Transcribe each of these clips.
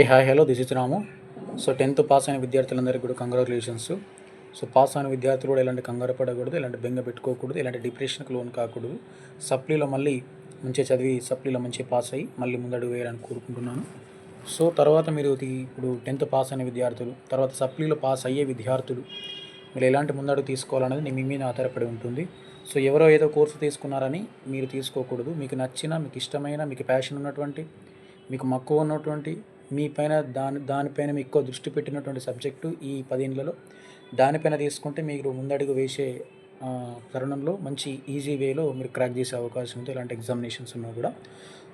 Hey hi hello this is Ramu. So tenth pass అయిన విద్యార్థులందరికీ కూడా కంగ్రాచులేషన్స్. సో పాస్ అయిన విద్యార్థులు కూడా ఎలాంటి కంగారు పడకూడదు ఇలాంటి బెంగ పెట్టుకోకూడదు ఇలాంటి డిప్రెషన్కి లోన్ కాకూడదు. సప్లీలో మళ్ళీ మంచిగా చదివి సప్లీలో మంచిగా పాస్ అయ్యి మళ్ళీ ముందడుగు వేయాలని కోరుకుంటున్నాను. సో తర్వాత మీరు ఇప్పుడు టెన్త్ పాస్ అయిన విద్యార్థులు తర్వాత సప్లీలో పాస్ అయ్యే విద్యార్థులు మీరు ఎలాంటి ముందడుగు తీసుకోవాలనేది మీ మీద ఆధారపడి ఉంటుంది. సో ఎవరో ఏదో కోర్సు తీసుకున్నారని మీరు తీసుకోకూడదు. మీకు నచ్చిన మీకు ఇష్టమైన మీకు ప్యాషన్ ఉన్నటువంటి మీకు మక్కువ ఉన్నటువంటి మీ పైన దాని దానిపైన మీకు ఎక్కువ దృష్టి పెట్టినటువంటి సబ్జెక్టు ఈ పదేళ్ళలో దానిపైన తీసుకుంటే మీరు ముందడుగు వేసే తరుణంలో మంచి ఈజీ వేలో మీరు క్రాక్ చేసే అవకాశం ఉంది. ఇలాంటి ఎగ్జామినేషన్స్ ఉన్నా కూడా.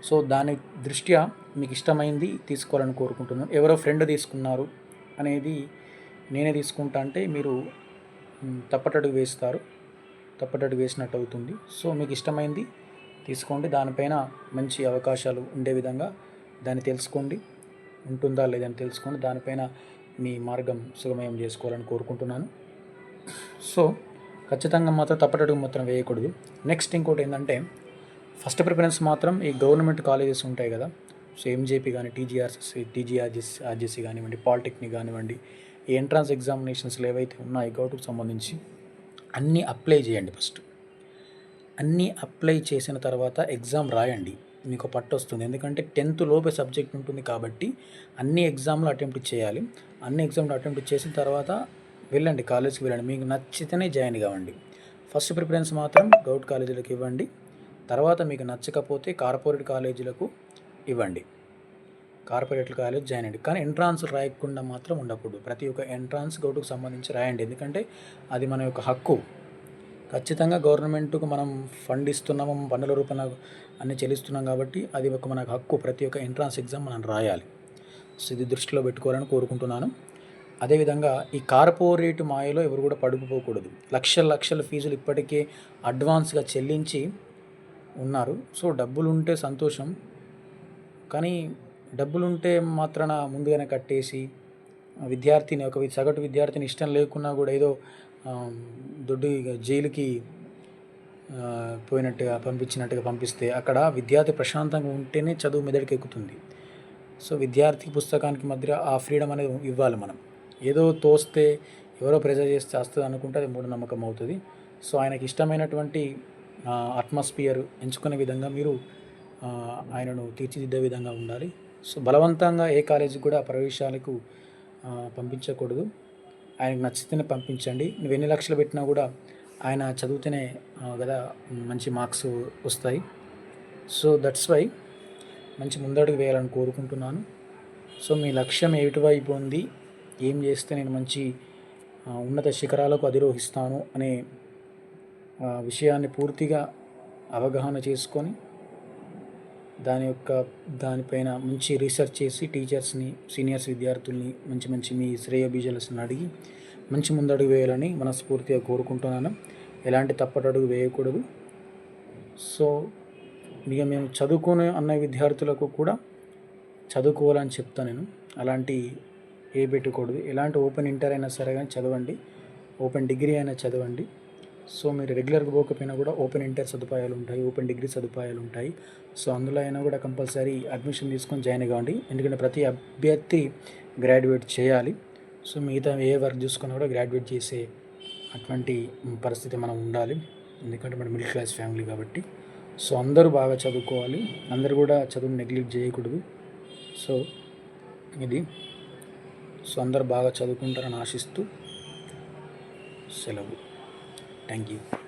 సో దాని దృష్ట్యా మీకు ఇష్టమైంది తీసుకోవాలని కోరుకుంటున్నాను. ఎవరో ఫ్రెండ్ తీసుకున్నారు అనేది నేనే తీసుకుంటా అంటే మీరు తప్పటడుగు వేస్తారు. తప్పటడుగు వేసినట్టు అవుతుంది. సో మీకు ఇష్టమైంది తీసుకోండి. దానిపైన మంచి అవకాశాలు ఉండే విధంగా దాన్ని తెలుసుకోండి. ఉంటుందా లేదని తెలుసుకోండి దానిపైన మీ మార్గం సుగమయం చేసుకోవాలని కోరుకుంటున్నాను. సో ఖచ్చితంగా మాత్రం తప్పటడుగు మాత్రం వేయకూడదు. నెక్స్ట్ ఇంకోటి ఏంటంటే ఫస్ట్ ప్రిఫరెన్స్ మాత్రం ఈ గవర్నమెంట్ కాలేజెస్ ఉంటాయి కదా. సో ఎంజేపీ కానీ టీజీఆర్సీ టీజీఆర్జెస్ ఆర్జెస్సీ కానివ్వండి పాలిటెక్నిక్ కానివ్వండి ఈ ఎంట్రన్స్ ఎగ్జామినేషన్స్లు ఏవైతే ఉన్నాయో గౌటుకు సంబంధించి అన్నీ అప్లై చేయండి ఫస్ట్ అన్నీ అప్లై చేసిన తర్వాత ఎగ్జామ్ రాయండి. మీకు పట్టు వస్తుంది ఎందుకంటే టెన్త్ లోపే సబ్జెక్ట్ ఉంటుంది కాబట్టి అన్ని ఎగ్జామ్లు అటెంప్ట్ చేయాలి. అన్ని ఎగ్జామ్లు అటెంప్ట్ చేసిన తర్వాత వెళ్ళండి కాలేజ్కి వెళ్ళండి. మీకు నచ్చితేనే జాయిన్ కావండి. ఫస్ట్ ప్రిఫరెన్స్ మాత్రం గౌట్ కాలేజీలకు ఇవ్వండి. తర్వాత మీకు నచ్చకపోతే కార్పొరేట్ కాలేజీలకు ఇవ్వండి. కార్పొరేట్ కాలేజ్ జాయిన్ అయ్యండి. కానీ ఎంట్రాన్స్ రాయకుండా మాత్రం ఉండకూడదు. ప్రతి ఒక్క ఎంట్రాన్స్ గౌటుకు సంబంధించి రాయండి. ఎందుకంటే అది మన యొక్క హక్కు. ఖచ్చితంగా గవర్నమెంట్కు మనం ఫండ్ ఇస్తున్నాము పన్నుల రూపంలో అన్ని చెల్లిస్తున్నాం కాబట్టి అది ఒక మనకు హక్కు. ప్రతి ఒక్క ఎంట్రాన్స్ ఎగ్జామ్ మనం రాయాలి. సో ఇది దృష్టిలో పెట్టుకోవాలని కోరుకుంటున్నాను. అదేవిధంగా ఈ కార్పొరేట్ మాయలో ఎవరు కూడా పడుకుపోకూడదు లక్షల లక్షల ఫీజులు ఇప్పటికే అడ్వాన్స్గా చెల్లించి ఉన్నారు. సో డబ్బులు ఉంటే సంతోషం. కానీ డబ్బులుంటే మాత్రాన ముందుగానే కట్టేసి విద్యార్థిని ఒక సగటు విద్యార్థిని ఇష్టం లేకున్నా కూడా ఏదో దొడ్డు జైలుకి పోయినట్టుగా పంపించినట్టుగా పంపిస్తే అక్కడ విద్యార్థి ప్రశాంతంగా ఉంటేనే చదువు మెదడికి ఎక్కుతుంది సో విద్యార్థి పుస్తకానికి మధ్య ఆ ఫ్రీడమ్ అనేది ఇవ్వాలి మనం. ఏదో తోస్తే ఎవరో ప్రెజర్ చేస్తే వస్తుంది అనుకుంటే అది మూఢనమ్మకం అవుతుంది సో ఆయనకి ఇష్టమైనటువంటి అట్మాస్ఫియర్ ఎంచుకునే విధంగా మీరు ఆయనను తీర్చిదిద్దే విధంగా ఉండాలి. సో బలవంతంగా ఏ కాలేజీకి కూడా ప్రవేశాలకు పంపించకూడదు. ఆయనకు నచ్చితేనే పంపించండి. నువ్వు ఎన్ని లక్షలు పెట్టినా కూడా ఆయన చదివితేనే కదా మంచి మార్క్స్ వస్తాయి. సో దట్స్ వై మంచి ముందడుగు వేయాలని కోరుకుంటున్నాను. సో మీ లక్ష్యం ఎటువైపు ఉంది? ఏం చేస్తే నేను మంచి ఉన్నత శిఖరాలకు అధిరోహిస్తాను? అనే విషయాన్ని పూర్తిగా అవగాహన చేసుకొని దాని యొక్క దానిపైన మంచి రీసెర్చ్ చేసి టీచర్స్ని సీనియర్స్ విద్యార్థుల్ని మంచి మంచి మీ శ్రేయోబీజలస్ని అడిగి మంచి ముందడుగు వేయాలని మనస్ఫూర్తిగా కోరుకుంటున్నాను. ఎలాంటి తప్పటడుగు వేయకూడదు. సో ఇక మేము చదువుకునే అన్న విద్యార్థులకు కూడా చదువుకోవాలని చెప్తాను నేను. అలాంటి ఏ పెట్టకూడదు ఎలాంటి ఓపెన్ ఇంటర్ అయినా సరే కానీ చదవండి. ఓపెన్ డిగ్రీ అయినా చదవండి. సో మీరు రెగ్యులర్గా పోకపోయినా కూడా ఓపెన్ ఇంటర్ సదుపాయాలు ఉంటాయి ఓపెన్ డిగ్రీ సదుపాయాలు ఉంటాయి. సో అందులో అయినా కూడా కంపల్సరీ అడ్మిషన్ తీసుకొని జాయిన్ కావండి ఎందుకంటే ప్రతి అభ్యర్థి గ్రాడ్యుయేట్ చేయాలి. సో మిగతా ఏ వర్క్ చూసుకున్నా కూడా గ్రాడ్యుయేట్ చేసే అటువంటి పరిస్థితి మనం ఉండాలి. ఎందుకంటే మన మిడిల్ క్లాస్ ఫ్యామిలీ కాబట్టి. సో అందరూ బాగా చదువుకోవాలి. అందరూ కూడా చదువుని నెగ్లెక్ట్ చేయకూడదు. సో ఇది. సో అందరూ బాగా చదువుకుంటారని ఆశిస్తూ సెలవు. Thank you.